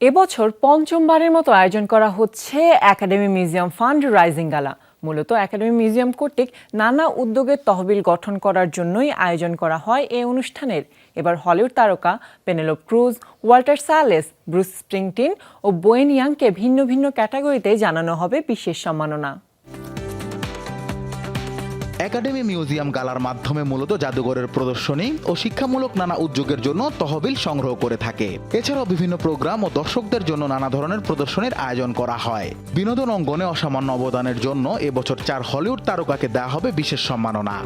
এবছর পঞ্চমবারের মতো আয়োজন করা হচ্ছে একাডেমি মিউজিয়াম ফান্ড রাইজিং গালা। মূলত একাডেমি মিউজিয়াম কর্তৃক নানা উদ্যোগের তহবিল গঠন করার জন্যই আয়োজন করা হয় এই অনুষ্ঠানের। এবার হলিউড তারকা Penelope Cruz, Walter Salles Bruce Springsteen ও বোয়েন ইয়াংকে ভিন্ন ভিন্ন ক্যাটাগরিতে জানানো হবে বিশেষ সম্মাননা। একাডেমি মিউজিয়াম গালার মাধ্যমে মূলত জাদুঘরের প্রদর্শনী ও শিক্ষামূলক নানা উদ্যোগের জন্য তহবিল সংগ্রহ করে থাকে। এছাড়াও বিভিন্ন প্রোগ্রাম ও দর্শকদের জন্য নানা ধরনের প্রদর্শনীর আয়োজন করা হয়। বিনোদন অঙ্গনে অসামান্য অবদানের জন্য এবছর চার হলিউড তারকাকে দেওয়া হবে বিশেষ সম্মাননা।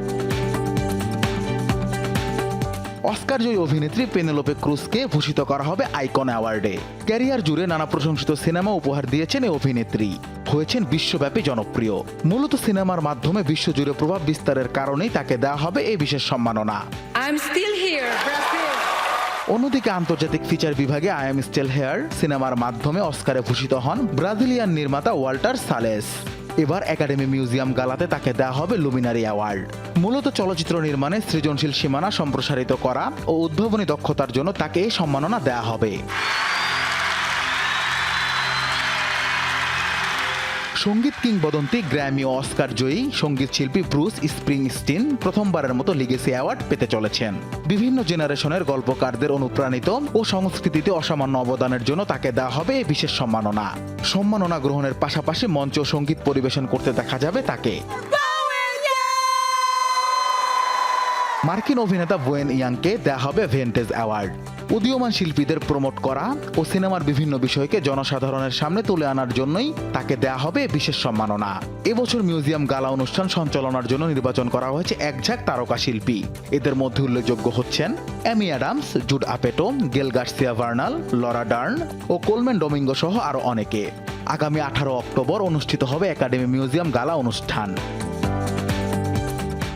অস্কার জয়ী অভিনেত্রী পেনেলোপে ক্রুজকে ভূষিত করা হবে আইকন অ্যাওয়ার্ডে। ক্যারিয়ার জুড়ে নানা প্রশংসিত সিনেমা উপহার দিয়েছেন এই অভিনেত্রী। হয়েছেন বিশ্বব্যাপী জনপ্রিয়। মূলত সিনেমার মাধ্যমে বিশ্বজুড়ে প্রভাব বিস্তারের কারণেই তাকে দেওয়া হবে এই বিশেষ সম্মাননা। অন্যদিকে আন্তর্জাতিক ফিচার বিভাগে আই এম স্টিল হেয়ার সিনেমার মাধ্যমে অস্কারে ভূষিত হন ব্রাজিলিয়ান নির্মাতা ওয়াল্টার সালেস। এবার একাডেমি মিউজিয়াম গালাতে তাকে দেওয়া হবে লুমিনারি অ্যাওয়ার্ড। মূলত চলচ্চিত্র নির্মাণে সৃজনশীল সীমানা সম্প্রসারিত করা ও উদ্ভাবনী দক্ষতার জন্য তাকে এই সম্মাননা দেওয়া হবে। সংগীত কিংবদন্তি গ্র্যামি অস্কার জয়ী সংগীত শিল্পী ব্রুস স্প্রিংস্টিন প্রথমবারের মতো লিগেসি অ্যাওয়ার্ড পেতে চলেছেন। বিভিন্ন জেনারেশনের গল্পকারদের অনুপ্রাণিত ও সংস্কৃতিতে অসামান্য অবদানের জন্য তাকে দেওয়া হবে এই বিশেষ সম্মাননা। সম্মাননা গ্রহণের পাশাপাশি মঞ্চ সংগীত পরিবেশন করতে দেখা যাবে তাকে। মার্কিন অভিনেতা বোয়েন ইয়াংকে দেওয়া হবে ভেন্টেজ অ্যাওয়ার্ড। উদীয়মান শিল্পীদের প্রমোট করা ও সিনেমার বিভিন্ন বিষয়কে জনসাধারণের সামনে তুলে আনার জন্যই তাকে দেয়া হবে বিশেষ সম্মাননা। এবছর মিউজিয়াম গালা অনুষ্ঠান সঞ্চালনার জন্য নির্বাচন করা হয়েছে এক ঝাঁক তারকা শিল্পী। এদের মধ্যে উল্লেখযোগ্য হচ্ছেন অ্যামি Adams, Jude Apatow, Gael Garcia Bernal, Laura Dern ও কোলম্যান ডোমিঙ্গো সহ আরও অনেকে। আগামী আঠারো অক্টোবর অনুষ্ঠিত হবে একাডেমি মিউজিয়াম গালা অনুষ্ঠান।